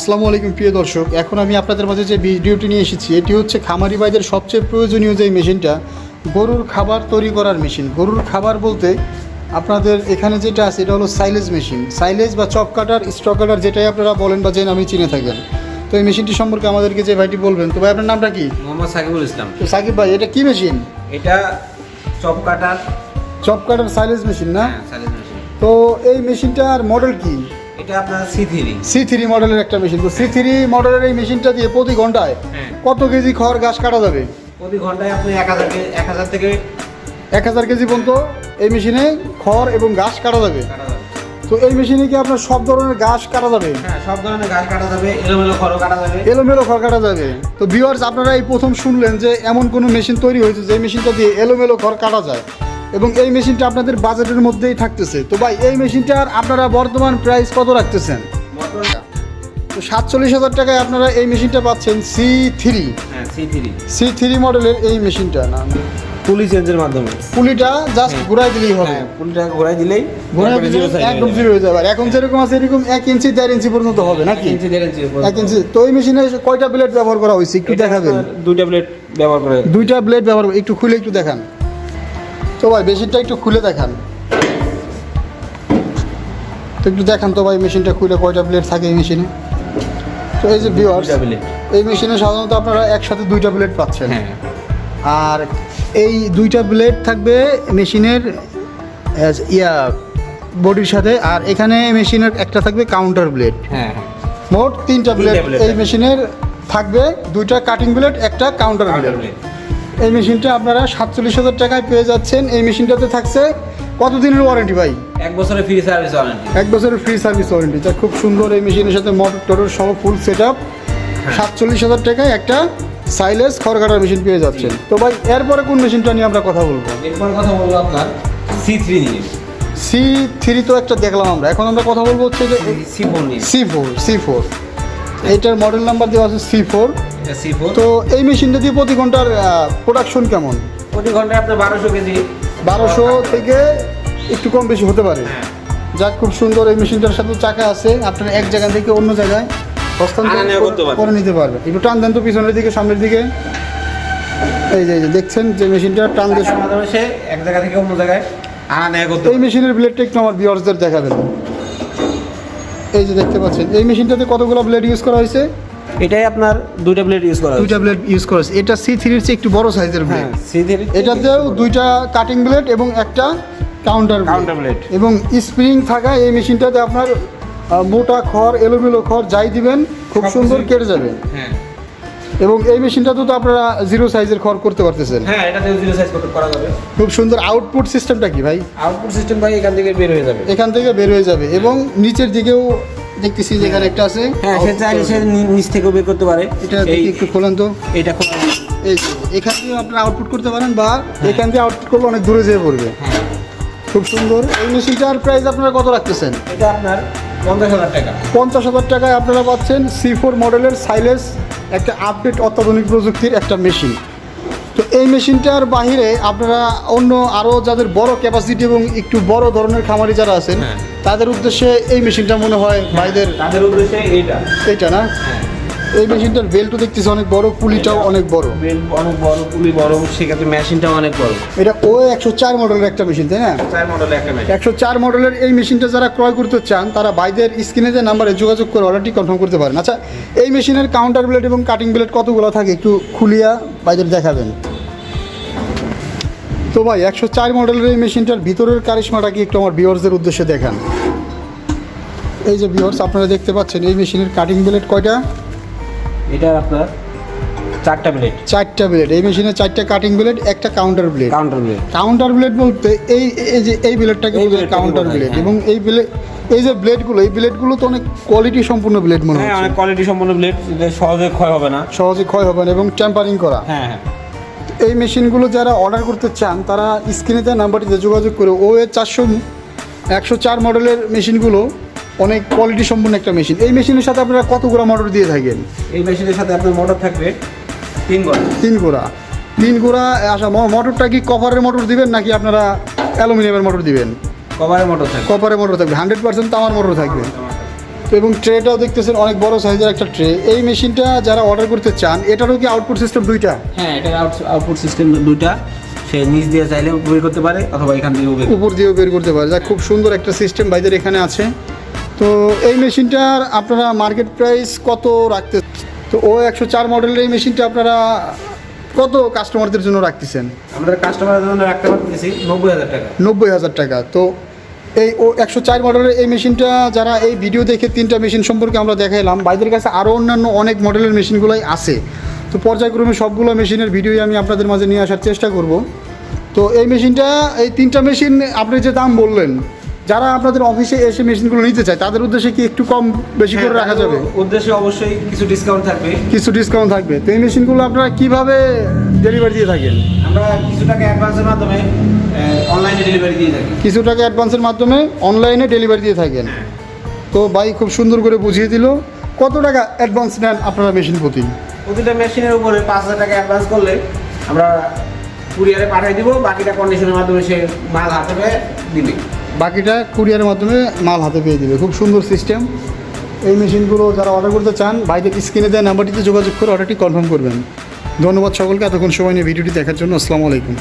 আসসালামু আলাইকুম প্রিয় দর্শক। এখন আমি আপনাদের মাঝে যে ভিডিওটি নিয়ে এসেছি এটি হচ্ছে খামারি ভাইদের সবচেয়ে প্রয়োজনীয় যে মেশিনটা গরুর খাবার তৈরি করার মেশিন। গরুর খাবার বলতে আপনাদের এখানে যেটা আছে এটা হলো সাইলেজ মেশিন। সাইলেজ বা চপ কাটার স্টক কাটার যেটাই আপনারা বলেন বা যে আমি চিনে থাকেন। তো এই মেশিনটি সম্পর্কে আমাদেরকে যে ভাইটি বলবেন তো ভাই আপনার নামটা কি? মোহাম্মদ সাকিবুল ইসলাম। তো সাকিব ভাই এটা কি মেশিন? এটা chop cutter. Chop cutter silage machine না? হ্যাঁ, সাইলেজ মেশিন। তো এই মেশিনটার মডেল কি? এটা আপনার সি থ্রি সি থ্রি মডেলের একটা মেশিন তো সি থ্রি মডেলের এই মেশিনটা দিয়ে প্রতি ঘন্টায় হ্যাঁ। কত কেজি খড় ঘাস কাটা যাবে? প্রতি ঘন্টায় আপনি এক হাজার এক হাজার থেকে এক হাজার কেজি পর্যন্ত এই মেশিনে খড় এবং ঘাস কাটা যাবে। তো এই মেশিনে কি আপনার সব ধরনের ঘাস কাটা যাবে? হ্যাঁ সব ধরনের ঘাস কাটা যাবে এলোমেলো খড়ও কাটা যাবে। এলোমেলো খড় কাটা যাবে। তো ভিউয়ার্স আপনারা এই প্রথম শুনলেন যে এমন কোনো মেশিন তৈরি হয়েছে যে মেশিনটা দিয়ে এলোমেলো খড় কাটা যায়। এবং এই মেশিনটা আপনাদের বাজেটের মধ্যেই থাকতেছে। তো ভাই এই মেশিনটার আপনারা বর্তমান প্রাইস কত রাখতেছেন? তো সাতচল্লিশ হাজার টাকায় আপনারা এই মেশিনটা পাচ্ছেন সি থ্রি হ্যাঁ সি থ্রি মডেলের এই মেশিনটা না? পুলি চেঞ্জের মাধ্যমে। পুলিটা জাস্ট ঘুরাই দিলেই হবে। হ্যাঁ পুলিটা ঘোরাই দিলেই ঘোরাই একদম জিরো হয়ে যাবে। আর এখন যেরকম আছে এরকম এক ইঞ্চি দেড় ইঞ্চি পর্যন্ত হবে নাকি? ইঞ্চি দেড় ইঞ্চি এক ইঞ্চি তো এই মেশিনে কয়টা ব্লেড ব্যবহার করা হয়েছে? একটু দেখাবেন। দুইটা প্লেট ব্যবহার করে। দুইটা ব্লেড ব্যবহার একটু খুলে একটু দেখান। তো ভাই মেশিনটা একটু খুলে দেখান। তো একটু দেখান তো ভাই মেশিনটা খুলে কয়টা ব্লেড থাকে এই মেশিনে? তো এই যে ভিউয়ার্স এই মেশিনে সাধারণত আপনারা একসাথে দুইটা ব্লেড পাচ্ছেন। হ্যাঁ। আর এই দুইটা ব্লেড থাকবে মেশিনের ইয়া বডির সাথে আর এখানে মেশিনের একটা থাকবে কাউন্টার ব্লেড হ্যাঁ মোট তিনটা ব্লেড এই মেশিনের থাকবে দুইটা কাটিং ব্লেড একটা কাউন্টার ব্লেড প্লেট এই মেশিনটা আপনারা সাতচল্লিশ হাজার টাকায় পেয়ে যাচ্ছেন। এই মেশিনটাতে থাকছে কত দিনের ওয়ারেন্টি ভাই? এক বছরের ফ্রি সার্ভিস ওয়ারেন্টি এক বছরের ফ্রি সার্ভিস ওয়ারেন্টি যা খুব সুন্দর এই মেশিনের সাথে মোটর টটর সহ ফুল সেট আপ সাতচল্লিশ হাজার টাকায় একটা সাইলেস খড় কাটার মেশিন পেয়ে যাচ্ছেন। তো ভাই এরপরে কোন মেশিনটা নিয়ে আমরা কথা বলব? এরপর কথা বলব আপনার সি থ্রি নিয়ে। সি থ্রি তো একটা দেখলাম আমরা। এখন আমরা কথা বলব হচ্ছে যে C four C four C four এইটার মডেল নাম্বার দেওয়া আছে সি ফোর এটা সি তো এই মেশিনটা দিয়ে প্রতি ঘণ্টার প্রোডাকশন কেমন? প্রতি ঘন্টায় আপনার বারোশো কেজি। বারোশো থেকে একটু কম বেশি হতে পারে। হ্যাঁ। যাক খুব সুন্দর এই মেশিনটার সাথে চাকা আছে। আপনারা এক জায়গা থেকে অন্য জায়গায় হস্তান্তর করে- নিতে পারবে একটু টান দেন তো পিছনের দিকে সামনের দিকে। এই যে দেখছেন যে মেশিনটা টান দিয়ে সে এক জায়গা থেকে অন্য জায়গায় আনা নেওয়া করতে এই মেশিনের ব্লেডটা একটু আমার বিয়ার্সদের দেখাবেন। এই যে দেখতে পাচ্ছেন। এই মেশিনটাতে কতগুলো ব্লেড ইউজ করা হয়েছে? এটাই আপনার দুইটা প্লেট ইউজ করা দুইটা ব্লেড ইউজ করা এটা সি থ্রির চেয়ে একটু বড় সাইজের ব্লেড সি থ্রি এটাতেও দুইটা কাটিং ব্লেড এবং একটা কাউন্টার Counter blade। এবং স্প্রিং থাকা এই মেশিনটাতে আপনার মোটা খড় এলোমেলো খড় যাই দিবেন খুব সুন্দর কেটে যাবে। হ্যাঁ। এবং এই মেশিনটাতে তো আপনারা জিরো সাইজের খড় করতে পারতেছেন। হ্যাঁ এটা জিরো সাইজ করা যাবে। খুব সুন্দর আউটপুট সিস্টেমটা কি ভাই? আউটপুট সিস্টেম ভাই এখান থেকে বের হয়ে যাবে। এখান থেকে বের হয়ে যাবে এবং নিচের দিকেও দেখতেছি যে এখানে একটা আছে। হ্যাঁ সে চাইলে সে নিচ থেকেও বের করতে পারে। এটা একটু খোলেন তো। এটা খোলা এই এখান থেকে আপনারা আউটপুট করতে পারেন বা এখান থেকে আউটপুট করলে অনেক দূরে যেয়ে পড়বে। হ্যাঁ। খুব সুন্দর। এই মেশিনটার প্রাইস আপনারা কত রাখতেছেন? এটা আপনার পঞ্চাশ হাজার টাকা। পঞ্চাশ হাজার টাকায় আপনারা পাচ্ছেন সি ফোর মডেলের সাইলেস একটা আপডেট অত্যাধুনিক প্রযুক্তির একটা মেশিন তো এই মেশিনটার বাহিরে আপনারা অন্য আরও যাদের বড় ক্যাপাসিটি এবং একটু বড় ধরনের খামারি যারা আছেন হ্যাঁ। তাদের উদ্দেশ্যে এই মেশিনটা মনে হয় ভাইদের তাদের উদ্দেশ্যে এইটা। এইটা না? এই মেশিনটার বেল্টও দেখতেছি অনেক বড় পুলিটাও অনেক বড়। অনেক বড় পুলি বড় সেক্ষেত্রে মেশিনটাও অনেক বড়। এটা ও একশো চার মডেলের একটা মেশিন তাই না? চার মডেল একটা মেশিন। একশো চার মডেলের এই মেশিনটা যারা ক্রয় করতে চান তারা বাইদের স্ক্রিনে যে নাম্বারে যোগাযোগ করে অর্ডারটি কনফার্ম করতে পারেন। আচ্ছা এই মেশিনের কাউন্টার ব্লেড এবং কাটিং ব্লেড কতগুলো থাকে একটু খুলিয়া বাইদের দেখাবেন। তো ভাই একশো চার মডেলের এই মেশিনটার ভিতরের কারিশমাটা কি একটু আমার ভিওর্সদের উদ্দেশ্যে দেখান। এই যে ভিওর্স আপনারা দেখতে পাচ্ছেন এই মেশিনের কাটিং ব্লেড কয়টা? এটা আপনার চারটা প্লেট চারটা ব্লেড এই মেশিনে চারটা কাটিং ব্লেড একটা counter blade counter plate counter blade বলতে এই এই যে এই ব্লেডটাকে বলে কাউন্টার বলা ব্লেড হ্যাঁ। এবং এই ব্লেড এই যে ব্লেডগুলো এই ব্লেডগুলো তো অনেক কোয়ালিটি সম্পূর্ণ ব্লেড মনে হ্যাঁ হচ্ছে। অনেক কোয়ালিটি সম্পন্ন প্লেট সহজে ক্ষয় হবে না। সহজে ক্ষয় হবে না এবং টেম্পারিং করা। হ্যাঁ হ্যাঁ। এই মেশিনগুলো যারা অর্ডার করতে চান তারা স্ক্রিনে দেওয়া নাম্বারটিতে যোগাযোগ করে ও এ চারশো একশো চার মডেলের মেশিনগুলো অনেক কোয়ালিটি সম্পন্ন একটা মেশিন এই মেশিনের সাথে আপনারা কতগুলো মোটর দিয়ে থাকেন? এই মেশিনের সাথে আপনার মোটর থাকবে তিন গোড়া। তিন গোড়া। তিন গোড়া আচ্ছা ম- মোটরটা কি কভারের মোটর দিবেন নাকি আপনারা অ্যালুমিনিয়ামের মোটর দিবেন? কভারের মোটর থাকবে। কপারের মোটর থাকবে। হান্ড্রেড পার্সেন্ট তামার মোটর থাকবে। এবং ট্রেটাও দেখতেছেন অনেক বড় সাইজের একটা ট্রে এই মেশিনটা যারা অর্ডার করতে চান এটারও কি আউটপুট সিস্টেম দুইটা? হ্যাঁ এটার আউটপুট সিস্টেম দুইটা। সে নিচ দিয়ে চাইলেও বের করতে পারে অথবা এখান বের উপর দিয়েও বের করতে পারে। যা খুব সুন্দর একটা সিস্টেম ভাইদের এখানে আছে। তো এই মেশিনটার আপনারা মার্কেট প্রাইস কত রাখতে তো ও একশো চার মডেলের এই মেশিনটা আপনারা কত কাস্টমারদের জন্য রাখতেছেন? আমাদের কাস্টমারের জন্য রাখতে পারতেছি নব্বই হাজার টাকা। নব্বই হাজার টাকা। তো এই ও একশো চার মডেলের এই মেশিনটা যারা এই ভিডিও দেখে তিনটা মেশিন সম্পর্কে আমরা দেখাইলাম বাইদের কাছে আরও অন্যান্য অনেক মডেলের মেশিনগুলোই আছে। তো পর্যায়ক্রমে সবগুলো মেশিনের ভিডিওই আমি আপনাদের মাঝে নিয়ে আসার চেষ্টা করব। তো এই মেশিনটা এই তিনটা মেশিন আপনি যে দাম বললেন যারা আপনাদের অফিসে এসে মেশিনগুলো নিতে চায় তাদের উদ্দেশ্যে কি একটু কম বেশি করে রাখা যাবে? উদ্দেশ্যে অবশ্যই কিছু ডিসকাউন্ট থাকবে। কিছু ডিসকাউন্ট থাকবে। তো এই মেশিনগুলো আপনারা কীভাবে ডেলিভারি দিয়ে থাকেন? আমরা কিছু টাকা অ্যাডভান্সের মাধ্যমে অনলাইনে ডেলিভারি দিয়ে থাকি। কিছু টাকা অ্যাডভান্সের মাধ্যমে অনলাইনে ডেলিভারি দিয়ে থাকেন। তো ভাই খুব সুন্দর করে বুঝিয়ে দিল। কত টাকা অ্যাডভান্স নেন আপনারা মেশিন প্রতি? প্রতিটা মেশিনের উপরে পাঁচ হাজার টাকা অ্যাডভান্স করলে আমরা কুরিয়ারে পাঠিয়ে দিব বাকিটা কন্ডিশনের মাধ্যমে সে মাল হাতে দিবে। বাকিটা কুরিয়ারের মাধ্যমে মাল হাতে পেয়ে দিবে খুব সুন্দর সিস্টেম এই মেশিনগুলো যারা অর্ডার করতে চান, ভাইদের স্ক্রিনে দেওয়া নাম্বারটিতে যোগাযোগ করে অর্ডারটি কনফার্ম করবেন। ধন্যবাদ সকলকে। এতক্ষণ সময় নিয়ে ভিডিওটি দেখার জন্য আসসালামু আলাইকুম।